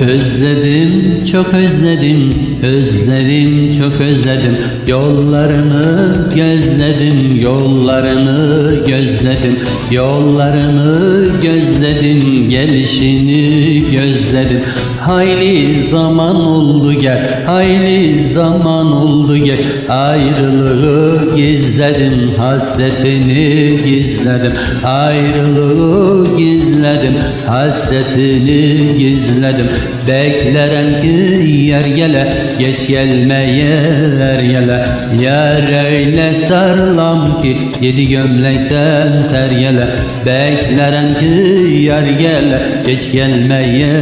Özledim, çok özledim, özledim, çok özledim. Yollarını gözledim, yollarını gözledim. Yollarını gözledim, gelişini gözledim. Hayli zaman oldu gel, hayli zaman oldu gel. Ayrılığı gizledim, hasretini gizledim. Ayrılığı gizledim, hasretini gizledim Beklerim ki yer gele, geç gelmeye er gele Yar öyle sarılam ki yedi gömlekten ter gele Beklerim ki yer gele, geç gelmeye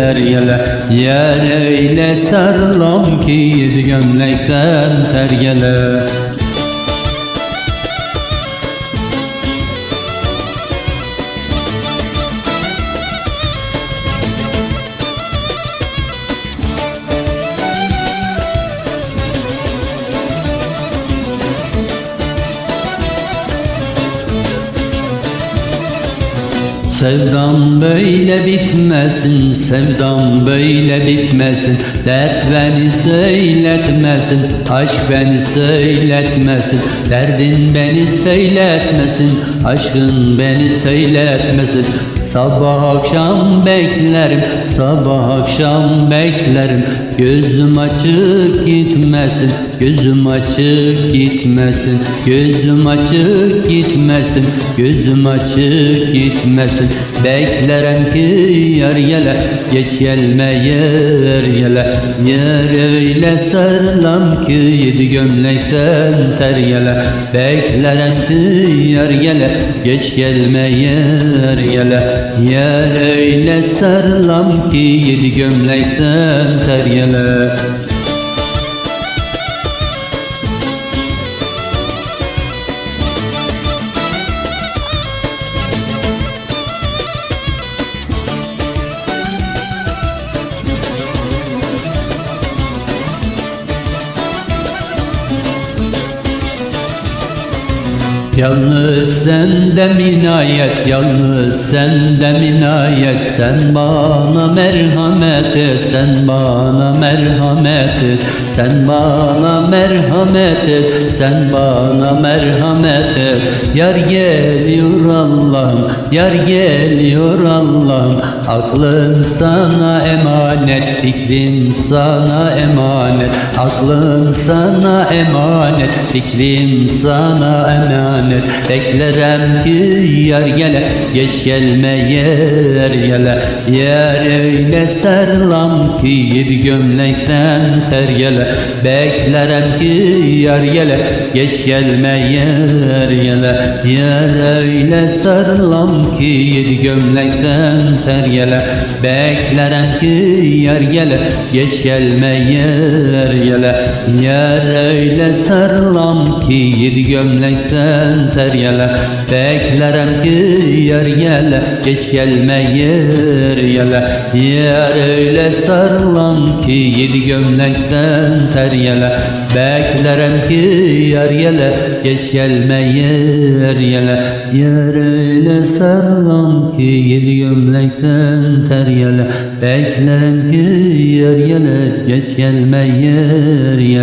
er gele Yar öyle sarılam ki yedi gömlekten ter gele Sevdam böyle bitmesin, sevdam böyle bitmesin. Dert beni söyletmesin, aşk beni söyletmesin. Derdin beni söyletmesin, aşkın beni söyletmesin. Sabah akşam beklerim, sabah akşam beklerim. Gözüm açık gitmesin, gözüm açık gitmesin Gözüm açık gitmesin, gözüm açık gitmesin. Beklerim ki yar gele, geç gelmeye er gele Yer öyle sarılam ki yedi gömlekten ter gele Beklerim ki yar gele, geç gelmeye er gele Yer öyle sarılam ki yedi gömlekten ter gele Yalnız sende minayet, yalnız sende minayet. Sen bana merhamet et, sen bana merhamet et. Sen bana merhamet et, sen bana merhamet et. Yar geliyor Allah'ım, yar geliyor Allah'ım Aklım sana emanet, fikrim sana emanet. Aklım sana emanet, fikrim sana emanet Beklerim ki yar gele, geç gelmeye er gele Yer öyle sarılam ki yedi gömlekten ter gele Beklerim ki yar gele, geç gelmeye er gele Yer öyle sarılam ki yedi gömlekten ter gele Beklerim ki yar gele, geç gelmeye er gele Yer öyle sarılam ki yedi gömlekten ter gele Beklerim ki yar gele, geç gelmeye er gele Yer öyle sarılam ki yedi gömlekten ter gele Beklerim ki yar gele, geç gelmeye er gele Yer öyle sarılam ki yedi gömlekten ter gele Beklerim ki yar gele, geç gelmeye er gele